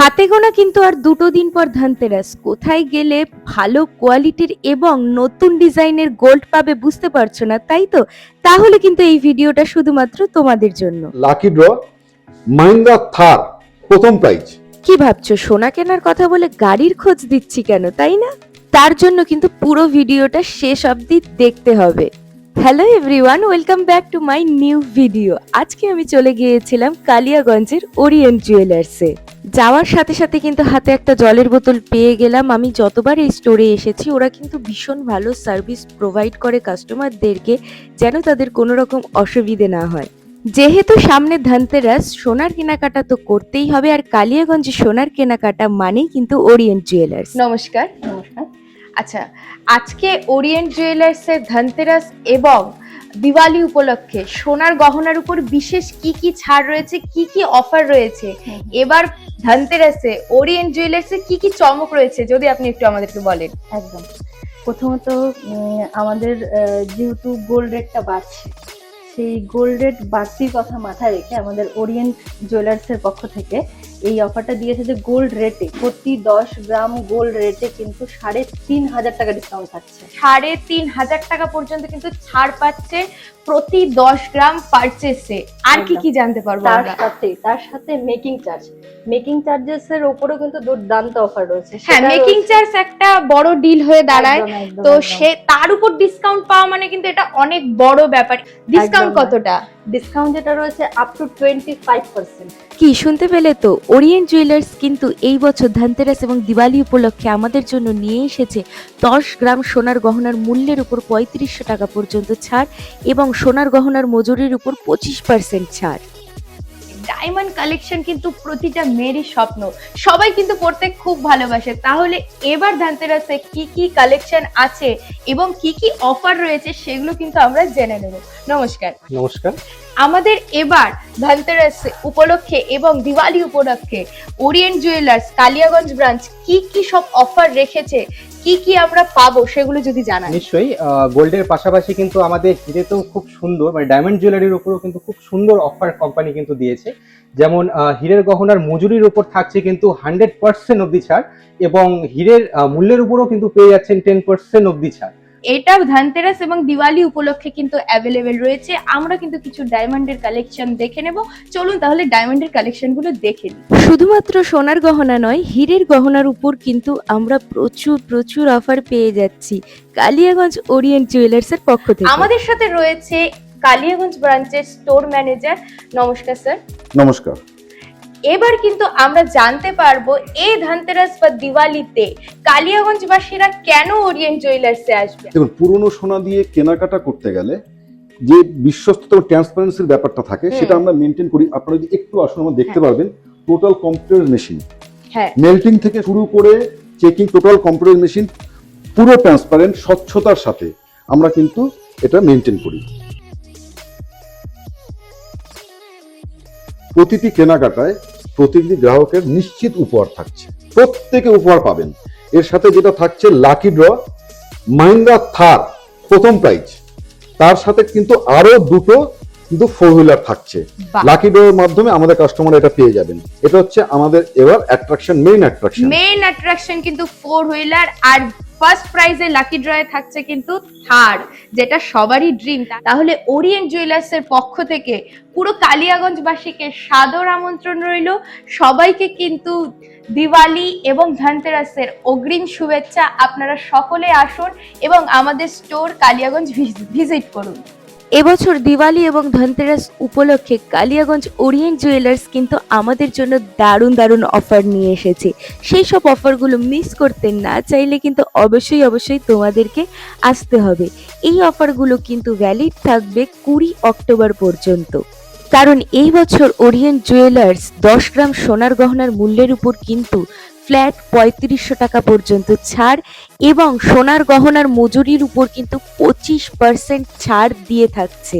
হাতে গোনা কিন্তু আর দুটো দিন পর ধানতেরাস। কোথায় গেলে ভালো কোয়ালিটির এবং নতুন ডিজাইনের গোল্ড পাবে বুঝতে পারছ না তাই তো? তাহলে কিন্তু এই ভিডিওটা শুধুমাত্র তোমাদের জন্য। লাকি ড্র মাহিন্দ্রা থার প্রথম প্রাইজ কি ভাবছ সোনা কেনার কথা বলে গাড়ির খোঁজ দিচ্ছি কেন তাই না? তার জন্য কিন্তু পুরো ভিডিওটা শেষ অবধি দেখতে হবে। Hello everyone welcome back to my new video আজকে আমি চলে গিয়েছিলাম কালিয়াগঞ্জের ওরিয়েন্ট জুয়েলার্সে যাওয়ার সাথে সাথে কিন্তু হাতে একটা জলের বোতল পেয়ে গেলাম। আমি যতবার এই স্টোরে এসেছি ওরা কিন্তু ভীষণ ভালো সার্ভিস প্রোভাইড করে কাস্টমারদেরকে যেন তাদের কোনো রকম অসুবিধে না হয়। যেহেতু সামনে ধনতেরাস সোনার কেনাকাটা তো করতেই হবে আর কালিয়াগঞ্জে সোনার কেনাকাটা মানেই কিন্তু ওরিয়েন্ট জুয়েলার্স নমস্কার। নমস্কার। আচ্ছা আজকে ওরিয়েন্ট জুয়েলার্সের ধনতেরাস এবং দিওয়ালি উপলক্ষে সোনার গহনার উপর বিশেষ কি কি ছাড় রয়েছে কি কি অফার রয়েছে? এবার ধনতেরাসে, ওরিয়েন্ট জুয়েলার্সে কি কি চমক রয়েছে? যদি আপনি একটু আমাদেরকে বলেন। একদম। প্রথমত আমাদের যেহেতু গোল্ড রেটটা বাড়ছে, সেই গোল্ড রেট বাড়তির কথা মাথায় রেখে আমাদের ওরিয়েন্ট জুয়েলার্সের পক্ষ থেকে এই অফারটা দিয়েছে যে গোল্ড রেটে প্রতি দশ গ্রাম গোল্ড রেটে কিন্তু সাড়ে তিন হাজার টাকা ডিসকাউন্ট থাকছে। সাড়ে তিন হাজার টাকা পর্যন্ত কিন্তু ছাড় পাচ্ছে প্রতি দশ গ্রাম পারচেসে আর কি কি জানতে পারব তার সাথে তার সাথে মেকিং চার্জ মেকিং চার্জেস এর উপরেও কিন্তু দুর্দান্ত অফার রয়েছে। হ্যাঁ মেকিং চার্জ একটা বড় ডিল হয়ে দাঁড়ায়। তো সে তার উপর ডিসকাউন্ট পাওয়া মানে কিন্তু এটা অনেক বড় ব্যাপার। ডিসকাউন্ট কতটা? ডিসকাউন্ট যেটা রয়েছে up to twenty five percent কি শুনতে পেলে তো? ওরিয়েন্ট জুয়েলার্স কিন্তু এই বছর ধানতেরাস এবং দিওয়ালি উপলক্ষে আমাদের জন্য নিয়ে এসেছে দশ গ্রাম সোনার গহনার মূল্যের উপর পঁয়ত্রিশশো টাকা পর্যন্ত ছাড় এবং সোনার গহনার মজুরির উপর পঁচিশ পার্সেন্ট ছাড়। ডায়মন্ড কালেকশন কিন্তু প্রতিটা মেয়েরই স্বপ্ন। সবাই কিন্তু পড়তে খুব ভালোবাসে। তাহলে এবার ধানতেরাসে কি কি কালেকশন আছে এবং কি কি অফার রয়েছে সেগুলো কিন্তু আমরা জেনে নেব। নমস্কার। নমস্কার। আমাদের এবার ধনতেরাস উপলক্ষে এবং দিওয়ালি উপলক্ষে ওরিয়েন্ট জুয়েলার্স কালিয়াগঞ্জ ব্রাঞ্চ কি কি সব অফার রেখেছে কি কি আমরা পাবো সেগুলো যদি জানান। নিশ্চয়ই গোল্ডের পাশাপাশি কিন্তু আমাদের হিরে তো খুব সুন্দর মানে ডায়মন্ড জুয়েলারির উপরেও কিন্তু খুব সুন্দর অফার কোম্পানি কিন্তু দিয়েছে। যেমন হীরের গহনার মজুরির উপর থাকছে কিন্তু হান্ড্রেড পার্সেন্ট অব্দি ছাড় এবং হিরের মূল্যের উপরও কিন্তু পেয়ে যাচ্ছেন টেন পার্সেন্ট অব্দি ছাড়। এটা ধনতেরাস এবং দিওয়ালি উপলক্ষে কিন্তু অ্যাভেলেবেল রয়েছে। আমরা কিন্তু কিছু ডায়মন্ডের কালেকশন দেখে নেব। চলুন তাহলে ডায়মন্ডের কালেকশনগুলো দেখে নিই। শুধুমাত্র সোনার গহনা নয় হীরের গহনার উপর কিন্তু আমরা প্রচুর প্রচুর অফার পেয়ে যাচ্ছি। কালিয়াগঞ্জ ওরিয়েন্ট জুয়েলার্স এর পক্ষ থেকে। আমাদের সাথে রয়েছে কালিয়াগঞ্জ ব্রাঞ্চের স্টোর ম্যানেজার নমস্কার স্যার নমস্কার। এবার কিন্তু আমরা জানতে পারব এই ধনতেরাস বা দিওয়ালিতে কালিয়াগঞ্জবাসীরা কেন ওরিয়েন্ট জুয়েলার্সে আসবে? দেখুন পুরনো সোনা দিয়ে কেনাকাটা করতে গেলে যে বিশ্বস্ততা ও ট্রান্সপারেন্সির ব্যাপারটা থাকে সেটা আমরা মেনটেন করি। আপনারা যদি একটু আসুন আমরা দেখতে পারবেন টোটাল কম্পিউটার মেশিন হ্যাঁ। মেল্টিং থেকে শুরু করে চেকিং টোটাল কম্পিউটার মেশিন পুরো ট্রান্সপারেন্ট স্বচ্ছতার সাথে আমরা কিন্তু এটা মেনটেন করি। প্রতিটি কেনাকাটায় প্রতিটি গ্রাহকের নিশ্চিত উপহার থাকছে। প্রত্যেকে উপহার পাবেন। এর সাথে যেটা থাকছে লাকি ড্র মাহিন্দ্রা থার প্রথম প্রাইজ। তার সাথে কিন্তু আরও দুটো কিন্তু ফোর হুইলার থাকছে। লাকি ড্রয়ের মাধ্যমে আমাদের কাস্টমার এটা পেয়ে যাবেন। এটা হচ্ছে আমাদের এবার attraction main attraction main attraction কিন্তু ফোর হুইলার আর ফার্স্ট প্রাইজে লাকি ড্রয়ে থাকছে কিন্তু থার্ড যেটা সবারই ড্রিম তাহলে ওরিয়েন্ট জুয়েলার্স এর পক্ষ থেকে পুরো কালিয়াগঞ্জবাসীকে সাদর আমন্ত্রণ রইল। সবাইকে কিন্তু দিওয়ালি এবং ধনতেরাসের অগ্রিম শুভেচ্ছা আপনারা সকলে আসুন এবং আমাদের স্টোর কালিয়াগঞ্জ ভিজিট করুন। এবছর দিওয়ালি এবং ধনতেরাস উপলক্ষে কালিয়াগঞ্জ ওরিয়েন্ট জুয়েলার্স কিন্তু আমাদের জন্য দারুণ দারুণ অফার নিয়ে এসেছে। সেই সব অফারগুলো মিস করতে না চাইলে কিন্তু অবশ্যই অবশ্যই তোমাদেরকে আসতে হবে। এই অফারগুলো কিন্তু ভ্যালিড থাকবে কুড়ি অক্টোবর পর্যন্ত। কারণ এই বছর ওরিয়েন্ট জুয়েলার্স দশ গ্রাম সোনার গহনার মূল্যের উপর কিন্তু ফ্ল্যাট পঁয়ত্রিশশো টাকা পর্যন্ত ছাড় এবং সোনার গহনার মজুরির উপর কিন্তু পঁচিশ পার্সেন্ট ছাড় দিয়ে থাকছে।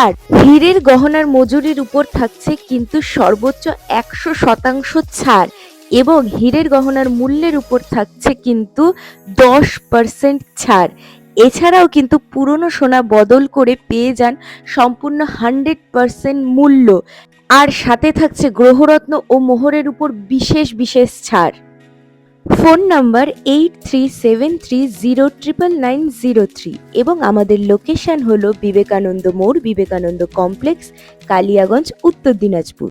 আর হীরের গহনার মজুরির উপর থাকছে কিন্তু সর্বোচ্চ একশো শতাংশ ছাড় এবং হীরের গহনার মূল্যের উপর থাকছে কিন্তু দশ পার্সেন্ট ছাড়। এছাড়াও কিন্তু পুরনো সোনা বদল করে পেয়ে যান সম্পূর্ণ হান্ড্রেড পার্সেন্ট মূল্য। আর সাথে থাকছে গ্রহরত্ন ও মোহরের উপর বিশেষ বিশেষ ছাড়। Phone number eight three seven three zero triple nine zero three এবং আমাদের লোকেশান হল বিবেকানন্দ মোড়, বিবেকানন্দ কমপ্লেক্স, কালিয়াগঞ্জ, উত্তর দিনাজপুর।